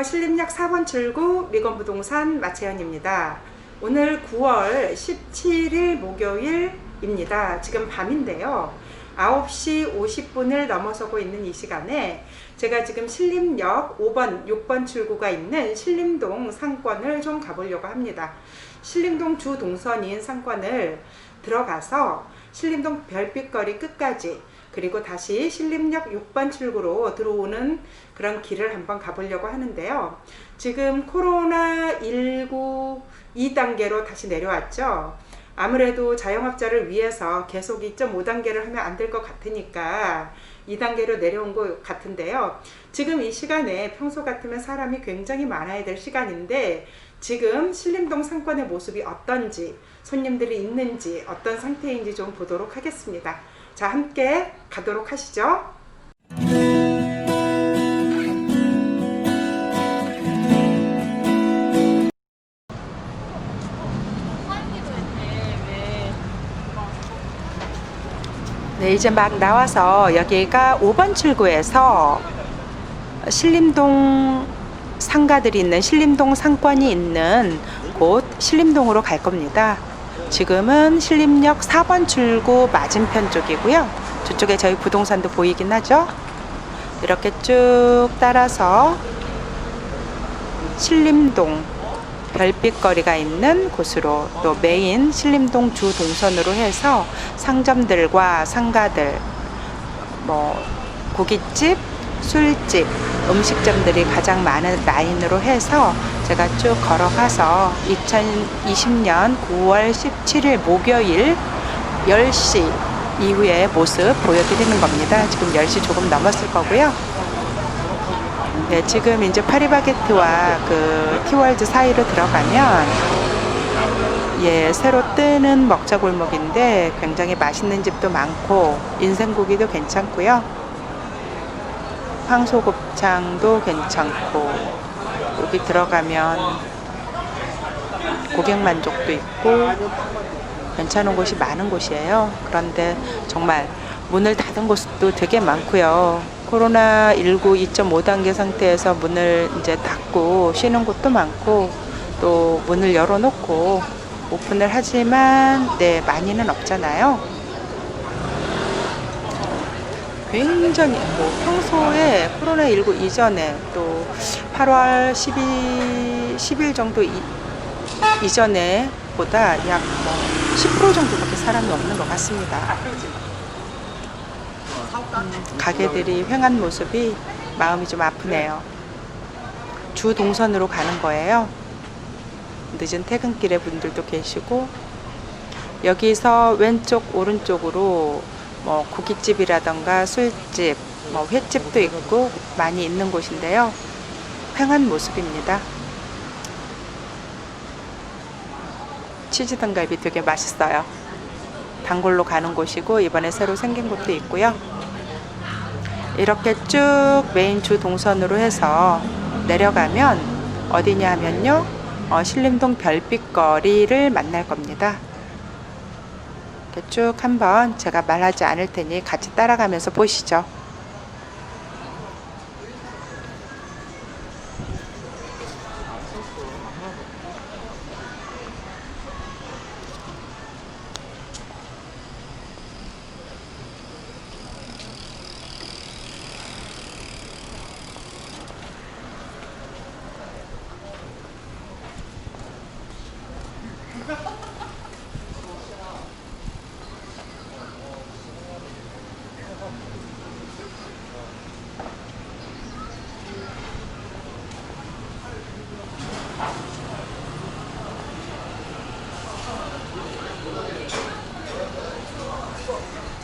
안녕하세요. 신림역 4번 출구 미건부동산 마채연입니다. 오늘 9월 17일 목요일입니다. 지금 밤인데요. 9시 50분을 넘어서고 있는 이 시간에 제가 지금 신림역 5번, 6번 출구가 있는 신림동 상권을 좀 가보려고 합니다. 신림동 주 동선인 상권을 들어가서 신림동 별빛거리 끝까지 그리고 다시 신림역 6번 출구로 들어오는 그런 길을 한번 가보려고 하는데요. 지금 코로나19 2단계로 다시 내려왔죠. 아무래도 자영업자를 위해서 계속 2.5단계를 하면 안 될 것 같으니까 2단계로 내려온 것 같은데요. 지금 이 시간에 평소 같으면 사람이 굉장히 많아야 될 시간인데 지금 신림동 상권의 모습이 어떤지 손님들이 있는지 어떤 상태인지 좀 보도록 하겠습니다. 자, 함께 가도록 하시죠. 네, 이제 막 나와서 여기가 5번 출구에서 신림동 상가들이 있는 신림동 상권이 있는 곳 신림동으로 갈 겁니다. 지금은 신림역 4번 출구 맞은편 쪽이고요. 저쪽에 저희 부동산도 보이긴 하죠. 이렇게 쭉 따라서 신림동 별빛거리가 있는 곳으로 또 메인 신림동 주 동선으로 해서 상점들과 상가들 뭐 고깃집, 술집, 음식점들이 가장 많은 라인으로 해서 제가 쭉 걸어가서 2020년 9월 17일 목요일 10시 이후의 모습 보여드리는 겁니다. 지금 10시 조금 넘었을 거고요. 네, 지금 이제 파리바게트와 그 티월드 사이로 들어가면 예, 새로 뜨는 먹자골목인데 굉장히 맛있는 집도 많고 인생고기도 괜찮고요. 황소곱창도 괜찮고 여기 들어가면 고객 만족도 있고 괜찮은 곳이 많은 곳이에요. 그런데 정말 문을 닫은 곳도 되게 많고요. 코로나19 2.5단계 상태에서 문을 이제 닫고 쉬는 곳도 많고 또 문을 열어놓고 오픈을 하지만 네 많이는 없잖아요. 굉장히 뭐 평소에 코로나19 이전에 또 8월 12, 10일 정도 이, 이전에 보다 약 뭐 10% 정도밖에 사람이 없는 것 같습니다. 음, 가게들이 횡한 모습이 마음이 좀 아프네요. 주 동선으로 가는 거예요. 늦은 퇴근길에 분들도 계시고 여기서 왼쪽 오른쪽으로 뭐 고깃집이라던가 술집, 뭐 횟집도 있고 많이 있는 곳인데요. 횡한 모습입니다. 치즈 등갈비 되게 맛있어요. 단골로 가는 곳이고 이번에 새로 생긴 곳도 있고요. 이렇게 쭉 메인 주 동선으로 해서 내려가면 어디냐 하면요. 어, 신림동 별빛거리를 만날 겁니다. 이렇게 쭉 한번 제가 말하지 않을 테니 같이 따라가면서 보시죠.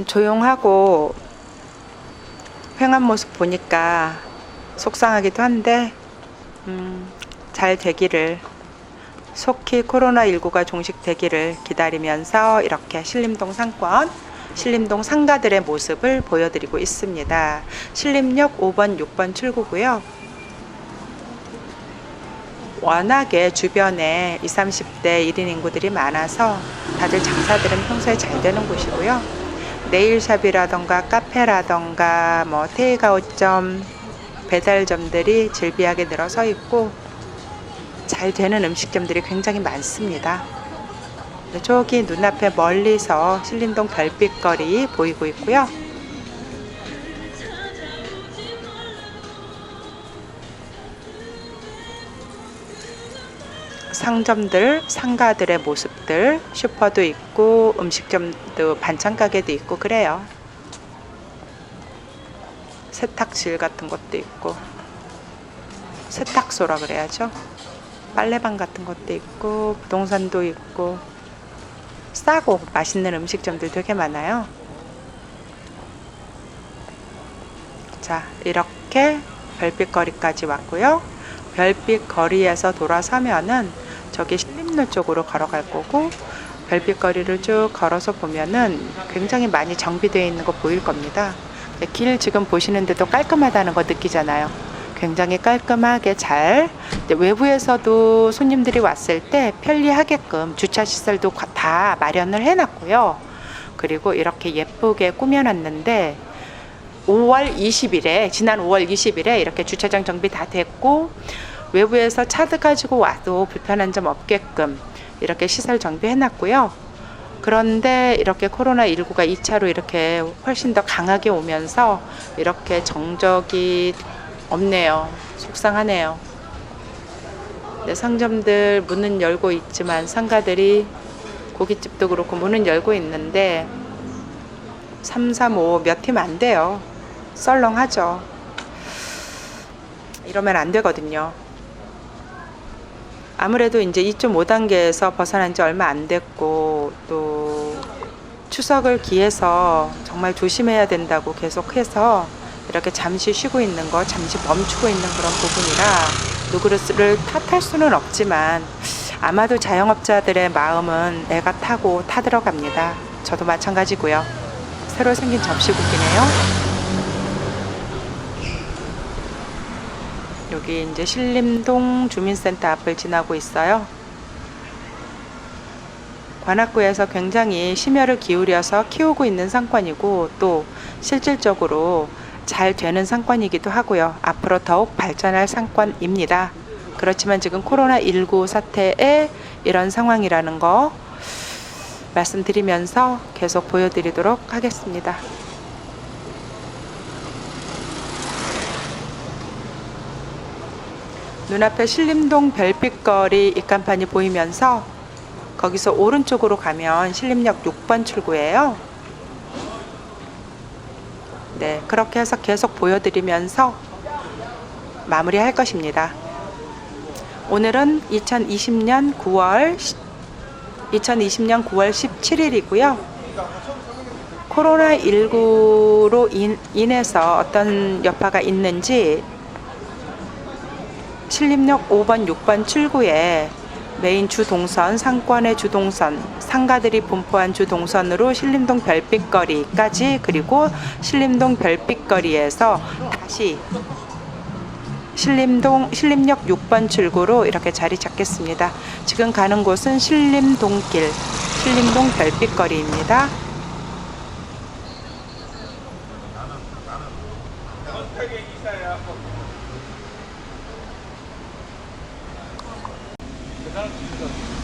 좀 조용하고 휑한 모습 보니까 속상하기도 한데 음, 잘 되기를 속히 코로나19가 종식되기를 기다리면서 이렇게 신림동 상권, 신림동 상가들의 모습을 보여드리고 있습니다. 신림역 5번, 6번 출구고요. 워낙에 주변에 20, 30대 1인 인구들이 많아서 다들 장사들은 평소에 잘 되는 곳이고요. 네일샵이라던가 카페라던가 뭐 테이크아웃점, 배달점들이 즐비하게 늘어서 있고 잘 되는 음식점들이 굉장히 많습니다. 네, 저기 눈앞에 멀리서 신림동 별빛거리 보이고 있고요. 상점들, 상가들의 모습들, 슈퍼도 있고 음식점도 반찬 가게도 있고 그래요. 세탁실 같은 것도 있고 세탁소라 그래야죠. 빨래방 같은 것도 있고 부동산도 있고 싸고 맛있는 음식점들 되게 많아요. 자, 이렇게 별빛 거리까지 왔고요. 별빛 거리에서 돌아서면은 저기 신림로 쪽으로 걸어갈 거고 별빛거리를 쭉 걸어서 보면은 굉장히 많이 정비되어 있는 거 보일 겁니다. 길 지금 보시는데도 깔끔하다는 거 느끼잖아요. 굉장히 깔끔하게 잘 외부에서도 손님들이 왔을 때 편리하게끔 주차 시설도 다 마련을 해놨고요. 그리고 이렇게 예쁘게 꾸며놨는데 5월 20일에 지난 5월 20일에 이렇게 주차장 정비 다 됐고 외부에서 차도 가지고 와도 불편한 점 없게끔 이렇게 시설 정비해 놨고요. 그런데 이렇게 코로나19가 2차로 이렇게 훨씬 더 강하게 오면서 이렇게 정적이 없네요. 속상하네요. 네, 상점들 문은 열고 있지만 상가들이 고깃집도 그렇고 문은 열고 있는데 3, 3, 5 몇 팀 안 돼요. 썰렁하죠. 이러면 안 되거든요. 아무래도 이제 2.5단계에서 벗어난 지 얼마 안 됐고 또 추석을 기해서 정말 조심해야 된다고 계속해서 이렇게 잠시 쉬고 있는 거, 잠시 멈추고 있는 그런 부분이라 누구를 탓할 수는 없지만 아마도 자영업자들의 마음은 애가 타고 타들어갑니다. 저도 마찬가지고요. 새로 생긴 접시국이네요. 여기 이제 신림동 주민센터 앞을 지나고 있어요. 관악구에서 굉장히 심혈을 기울여서 키우고 있는 상권이고 또 실질적으로 잘 되는 상권이기도 하고요. 앞으로 더욱 발전할 상권입니다. 그렇지만 지금 코로나19 사태에 이런 상황이라는 거 말씀드리면서 계속 보여드리도록 하겠습니다. 눈앞에 신림동 별빛거리 입간판이 보이면서 거기서 오른쪽으로 가면 신림역 6번 출구예요. 네, 그렇게 해서 계속 보여드리면서 마무리할 것입니다. 오늘은 2020년 9월 2020년 9월 17일이고요. 코로나19로 인, 인해서 어떤 여파가 있는지 신림역 5번, 6번 출구에 메인 주동선, 상권의 주동선, 상가들이 분포한 주동선으로 신림동 별빛거리까지 그리고 신림동 별빛거리에서 다시 신림동 신림역 6번 출구로 이렇게 자리 잡겠습니다. 지금 가는 곳은 신림동길, 신림동 별빛거리입니다. 나는, 나는 どうぞ。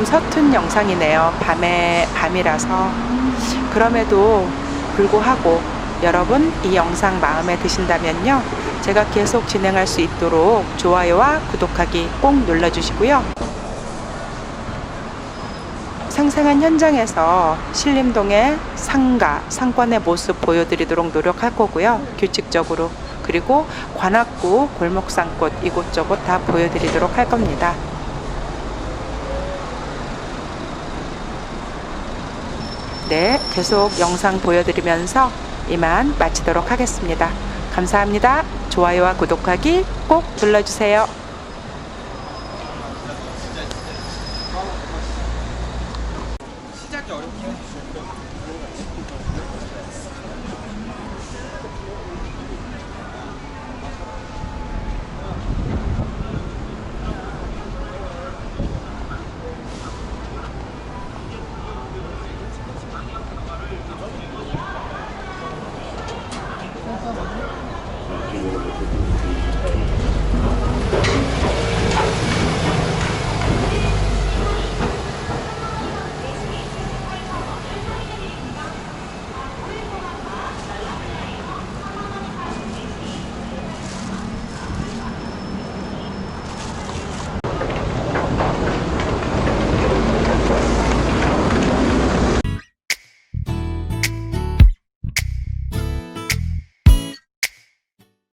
좀 서툰 영상이네요. 밤에 밤이라서 그럼에도 불구하고 여러분 이 영상 마음에 드신다면요. 제가 계속 진행할 수 있도록 좋아요와 구독하기 꼭 눌러주시고요. 생생한 현장에서 신림동의 상가, 상권의 모습 보여드리도록 노력할 거고요. 규칙적으로. 그리고 관악구 골목상꽃 이곳저곳 다 보여드리도록 할 겁니다. 네, 계속 영상 보여드리면서 이만 마치도록 하겠습니다. 감사합니다. 좋아요와 구독하기 꼭 눌러주세요.